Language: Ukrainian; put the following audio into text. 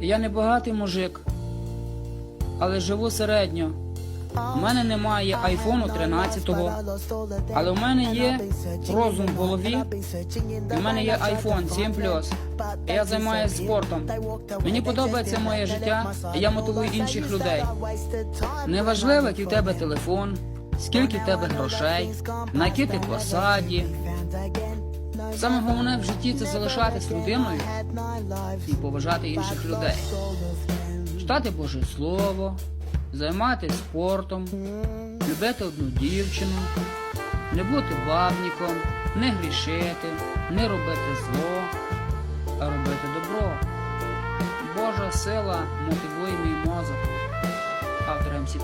Я не багатий мужик, але живу середньо. У мене немає айфону 13-го, але у мене є розум в голові, в мене є iPhone 7 Plus. І я займаюся спортом. Мені подобається моє життя, і я мотивую інших людей. Неважливо, який в тебе телефон, скільки в тебе грошей, на якій ти посаді. Саме головне в житті це залишатись людиною і поважати інших людей. Читати Боже Слово, займатися спортом, любити одну дівчину, не бути бабніком, не грішити, не робити зло, а робити добро. Божа сила мотивує мій мозок. Автор МС.